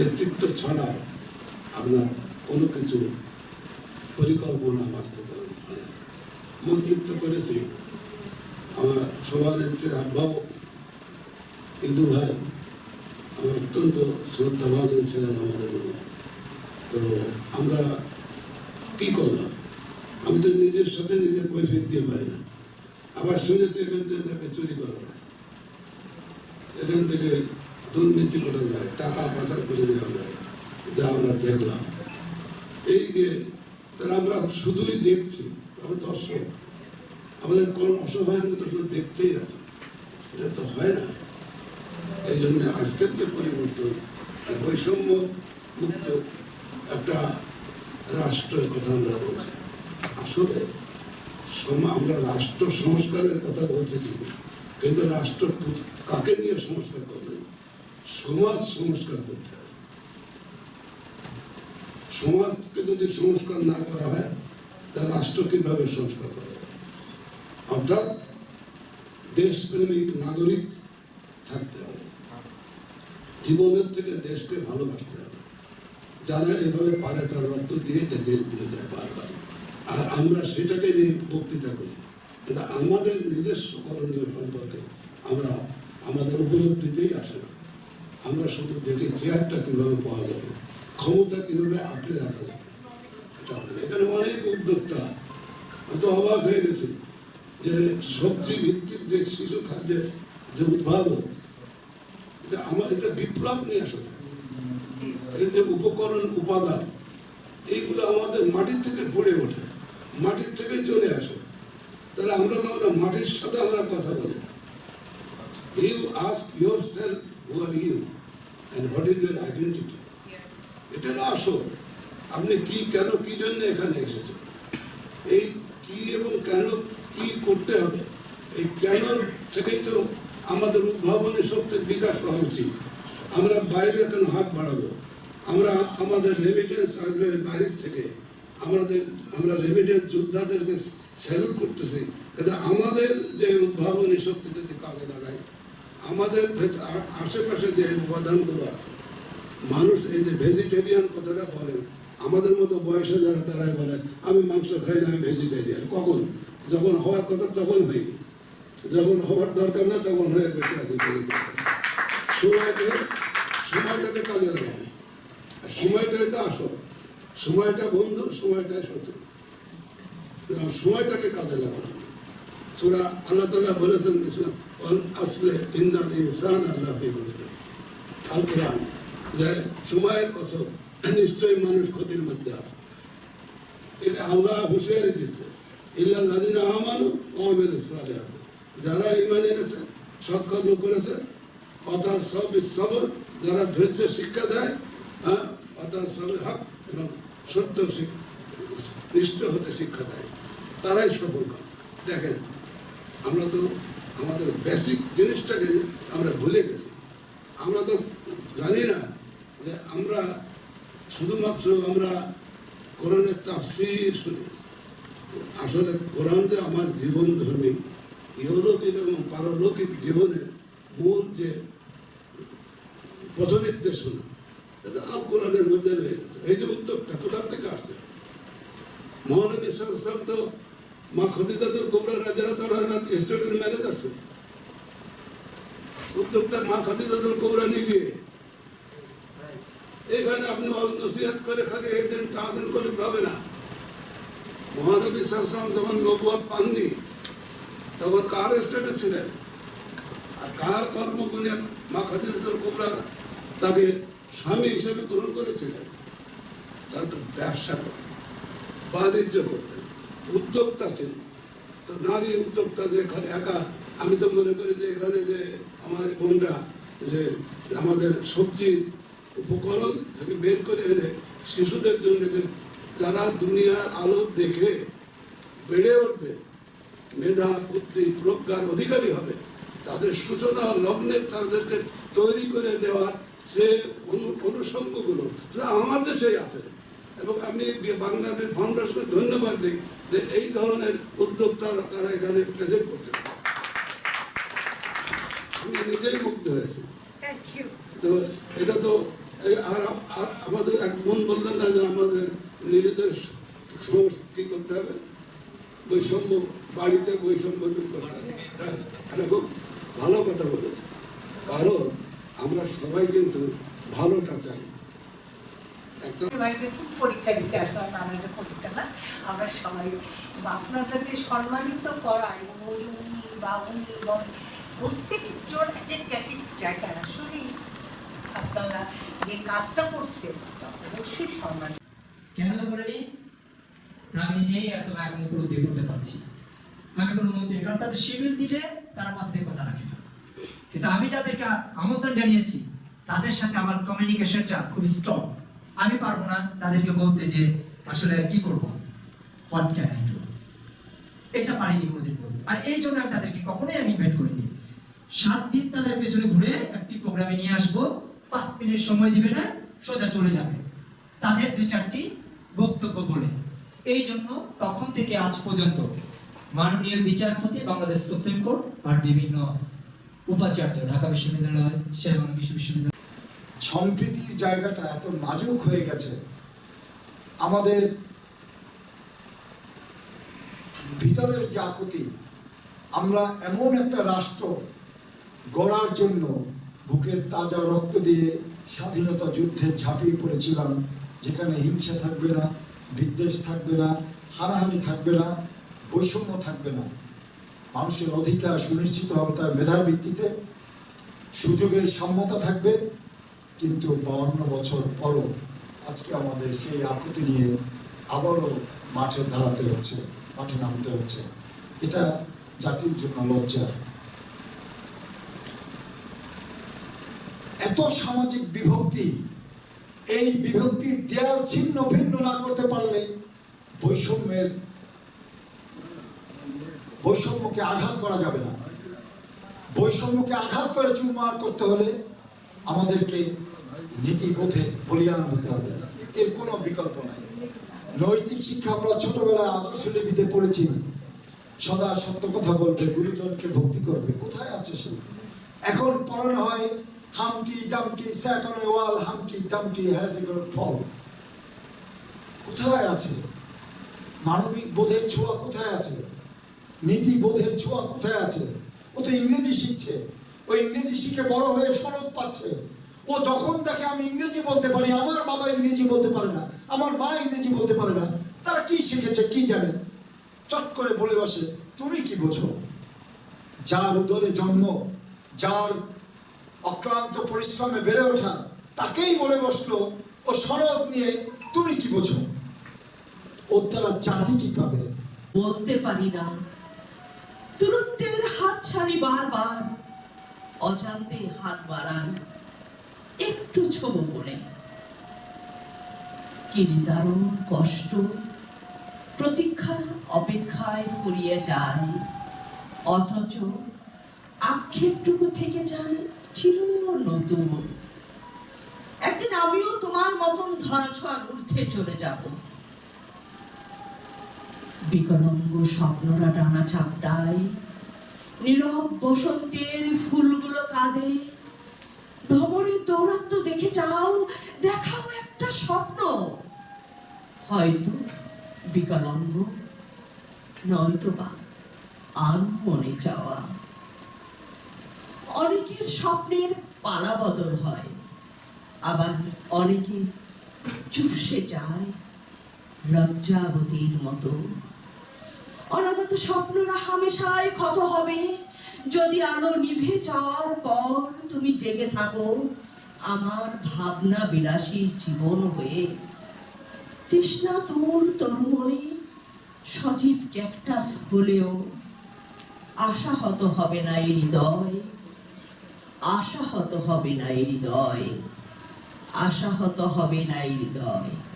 নেতৃত্ব ছাড়া আপনার কোনো কিছু পরিকল্পনা বাস্তবায়ন হয় না মন্ত্রিত্ব করেছি আমার সভানেত্রী আব্বাও ইন্দু ভাই আমার অত্যন্ত শ্রদ্ধাভাজন ছিলেন আমাদের মনে তো আমরা কি করলাম আমি তো নিজের সাথে নিজের কৈফিয়ত দিয়ে পারি না আবার শুনেছি এখান থেকে তাকে চুরি করা যায় এখান থেকে দুর্নীতি করে যায়, টাকা পাচার করে দেওয়া যায়, যা আমরা দেখলাম। এই যে তারা আমরা শুধুই দেখছি, আমরা দর্শক আমাদের কোন অসহায়ের মতো শুধু দেখতেই আছে। এটা তো হয় না। এই জন্য আজকের যে পরিবর্তন বৈষম্য মুক্ত একটা রাষ্ট্রের কথা আমরা বলছি। আসলে আমরা রাষ্ট্র সংস্কারের কথা বলছি কিন্তু রাষ্ট্র কাকে নিয়ে সমাজ সংস্কার করতে হবে। সমাজকে যদি সংস্কার না করা হয়, তা রাষ্ট্র কীভাবে সংস্কার করা? যাবে অর্থাৎ দেশপ্রেমিক নাগরিক থাকতে হবে। জীবনের থেকে দেশকে ভালোবাসতে হবে। যারা এভাবে পারে, তার রক্ত দিয়ে দেখে দিয়ে যায় বারবার। আর আমরা সেটাকে নিয়ে বক্তৃতা করি। কিন্তু আমাদের নিজস্ব করণীয় সম্পর্কে আমরা আমাদের উপলব্ধিতেই আসে না আমরা শুধু দেখি চেয়ারটা কীভাবে পাওয়া যাবে? ক্ষমতা কীভাবে আঁকড়ে রাখা যাবে এখানে অনেক উদ্যোক্তা আমি তো অবাক হয়ে গেছি যে সবজি ভিত্তিক যে শিশু খাদ্যের যে উদ্ভাবন, এটা আমার এটা বিপ্লব নিয়ে আসা এই যে উপকরণ উপাদান, এইগুলো আমাদের মাটির থেকে পড়ে ওঠে, মাটির থেকে চলে আসে। তাহলে আমরা তো আমাদের মাটির সাথে আমরা কথা বলি। আসল আপনি কি, কেন, কি জন্য এখানে এসেছেন? এই কি এবং কেন কি করতে হবে? এই কেন থেকেই তো আমাদের উদ্ভাবনী শক্তির বিকাশ হওয়া উচিত। আমরা বাইরে কেন হাত বাড়াবো? আমরা আমাদের রেমিটেন্স আসবে বাইরের থেকে। আমাদের, আমরা রেমিটেন্স যোদ্ধাদেরকে স্যালুট করতেছি কিন্তু আমাদের যে উদ্ভাবনী শক্তি যদি কাজে লাগাই আমাদের আশেপাশে যে উপাদানগুলো আছে মানুষ এই যে ভেজিটেরিয়ান কথাটা বলেন আমাদের মতো বয়সে যারা তারাই বলে, আমি মাংস খাই না, আমি ভেজিটেরিয়ান কখন? যখন হওয়ার কথা তখন হয়নি। যখন হওয়ার দরকার না, তখন হয়ে বেঁচে আছে সময়কে সময়টাকে কাজে লাগাই আর সময়টাই তো আসল। সময়টা বন্ধু, সময়টাই শত্রু। সময়টাকে কাজে লাগানো সুরা আল্লাহ তালা বলেছেন আসলে ইন্দান ইনসান আল্লাহ আল কোরআন যে সময়ের নিশ্চয়ই মানুষ ক্ষতির মধ্যে আছে। হুঁশিয়ারি দিচ্ছে ইল্লা ওয়ামিল সালিহাত। যারা ইমান এনেছে, সৎকর্ম করেছে, অর্থাৎ সব সবর, যারা ধৈর্য শিক্ষা দেয় হ্যাঁ অর্থাৎ হক এবং সত্য নিষ্ঠ হতে শিক্ষা দেয়, তারাই সফল দেখেন, আমরা তো আমাদের বেসিক জিনিসটাকে আমরা ভুলে গেছি। আমরা তো জানি না শুধুমাত্র আমরা কোরআনের তাফসির শুনি। আসলে কোরআন যে আমার জীবন ধর্মী ইহলৌকিক এবং পারলৌকিক জীবনের মূল যে পথ নির্দেশনা এটা আল কোরআনের মধ্যে রয়ে গেছে। এই যে উদ্যোগটা কোথা থেকে আসছে? মহানবী ইসলাম তো মা খদিজাতুল কোবরা রাজারা তো স্টেটের ম্যানেজার ছিল উদ্যোক্তা মা খদিজাতুল কোবরা নিজে এখানে আপনি নসিহাত করে খালি এই দিন তা দিন করে হবে না। মহানবী সাল্লাম যখন নবুয়াদ পাননি, তখন কার স্টেটে ছিলেন? আর কার কর্মগুণে মা খাদিজাতুল কোবরা তাকে স্বামী হিসেবে গ্রহণ করেছিলেন? তারা তো ব্যবসা করতেন, বাণিজ্য করতেন, উদ্যোক্তা ছিলেন। তো নারী উদ্যোক্তা যে এখানে একা, আমি তো মনে করি যে এখানে যে আমার বোনরা, যে আমাদের সবজির উপকরণ থেকে বের করে এনে শিশুদের জন্য যে যারা দুনিয়ার আলো দেখে বেড়ে উঠবে মেধা বুদ্ধি প্রজ্ঞার অধিকারী হবে তাদের সূচনা লগ্নে তাদেরকে তৈরি করে দেওয়ার যে অনু- অনুষঙ্গগুলো যা আমার দেশেই আছে। এবং আমি বাংলাদেশ ফাউন্ডেশনকে ধন্যবাদ দিই যে এই ধরনের উদ্যোক্তারা তারা এখানে প্রেজেন্ট করতে। আমি নিজেই মুগ্ধ হয়েছি। তো এটা তো আর আমাদের এক বোন বললেন না যে আমাদের নিজেদের সংস্কৃতি করতে হবে বৈষম্য বাড়িতে বৈষম্য দূর করতে হবে। হ্যাঁ, এটা খুব ভালো কথা বলেছে কারণ আমরা সবাই কিন্তু ভালোটা চাই। পরীক্ষা দিতে আসলাম না আমাদের পরীক্ষা না। আমরা সবাই আপনাদেরকে সম্মানিত করায় ওই উনি বা এবং প্রত্যেকজন এক এক আপনারা যে কাজটা করছেন অবশ্যই সম্মান কেন আমি নিজেই এখন উপলব্ধি করতে পারছি। আমি কোনো মন্ত্রী কারণ তাদের দিলে তারা মাথা দিয়ে কথা রাখে না। কিন্তু আমি যাদেরকে আমন্ত্রণ জানিয়েছি, তাদের সাথে আমার কমিউনিকেশনটা খুব স্ট্রং আমি পারব না তাদেরকে বলতে যে, আসলে কি করব? হোয়াট ক্যান আই ডু এটা পারিনি কোনোদিন বলতে। আর এই জন্য আমি তাদেরকে কখনোই আমি ইনভাইট করিনি। সাত দিন তাদের পেছনে ঘুরে একটি প্রোগ্রামে নিয়ে আসব। পাঁচ মিনিট সময় দিবে না, সোজা চলে যাবে। তাদের দুই চারটি বক্তব্য বলে। এই জন্য তখন থেকে আজ পর্যন্ত মাননীয় বিচারপতি, বাংলাদেশ সুপ্রিম কোর্ট আর বিভিন্ন উপাচার্য, ঢাকা বিশ্ববিদ্যালয় শেরবাংলা বিশ্ববিদ্যালয়। সম্প্রীতির জায়গাটা এত নাজুক হয়ে গেছে। আমাদের ভিতরের যে আকুতি, আমরা এমন একটা রাষ্ট্র গড়ার জন্য বুকের তাজা রক্ত দিয়ে স্বাধীনতা যুদ্ধে ঝাঁপিয়ে পড়েছিলাম, যেখানে হিংসা থাকবে না, বিদ্বেষ থাকবে না, হানাহানি থাকবে না, বৈষম্য থাকবে না। মানুষের অধিকার সুনিশ্চিত হবে তার মেধার ভিত্তিতে। সুযোগের সাম্যতা থাকবে, কিন্তু বাউন্ন বছর পরও আজকে আমাদের সেই আকুতি নিয়ে আবারও মাঠে দাঁড়াতে হচ্ছে, মাঠে নামতে হচ্ছে। এটা জাতির জন্য লজ্জা এত সামাজিক বিভক্তি, এই বিভক্তির দেয়াল ছিন্ন ভিন্ন না করতে পারলে বৈষম্যের বৈষম্যকে আঘাত করা যাবে না। বৈষম্যকে আঘাত করে চুরমার করতে হলে আমাদেরকে নীতি পথে বলিয়ান হতে হবে। এর কোনো বিকল্প নাই। নৈতিক শিক্ষা আমরা ছোটবেলায় আদর্শ লিপিতে পড়েছি। সদা সত্য কথা বলবে, গুরুজনকে ভক্তি করবে। কোথায় আছে সে? এখন পড়ানো হয় হামটি ডামটি sat on a wall, হামটি ডামটি has a ফল। কোথায় আছে? মানবিক বোধের ছোঁয়া কোথায় আছে? নীতি বোধের ছোঁয়া কোথায় আছে? ও তো ইংরেজি শিখছে। ও ইংরেজি শিখে বড় হয়ে সনদ পাচ্ছে। ও যখন দেখে আমি ইংরেজি বলতে পারি, আমার বাবা ইংরেজি বলতে পারে না, আমার মা ইংরেজি বলতে পারে না, তারা কি শিখেছে কি জানে? চট করে বলে বসে, তুমি কি বোঝো? যার উদরে জন্ম, যার অক্লান্ত পরিশ্রমে বেড়ে ওঠা, তাকেই বলে বসল, ও সনদ নিয়ে তুমি কি বোঝো? ওর দ্বারা জাতি কি পাবে? বলতে পারি না। দূরত্বের হাত ছাড়ি বারবার, অজান্তে হাত বাড়ান, একটু ছোব করে কি নিদারুণ কষ্ট, প্রতীক্ষা অপেক্ষায় ফুরিয়ে যায়, অথচ আক্ষেপটুকু থেকে যায় চির নতুন একদিন আমিও তোমার মতন ঊর্ধ্বে চলে যাব। বিকলঙ্গ স্বপ্নরা ডানা চাপটায় নীরব বসন্তের ফুলগুলো কাঁদে। ধমরের দৌরাত্ম দেখে যাও, দেখাও একটা স্বপ্ন। হয়তো বিকলঙ্গ নয়তো বা আর মনে চাওয়া অনেকের স্বপ্নের পালা বদল হয়, আবার অনেকে চুপসে যায় লজ্জাবতীর মতো। অনাগত স্বপ্নরা হামেশায় ক্ষত হবে। যদি আলো নিভে যাওয়ার পর তুমি জেগে থাকো, আমার ভাবনা বিলাসী জীবন হয়ে। তৃষ্ণা তোর তরুমণি সজীব ক্যাকটাস হলেও আশাহত হবে না এই হৃদয়। আশাহত হবে না এই হৃদয়। আশাহত হবে না এই হৃদয়।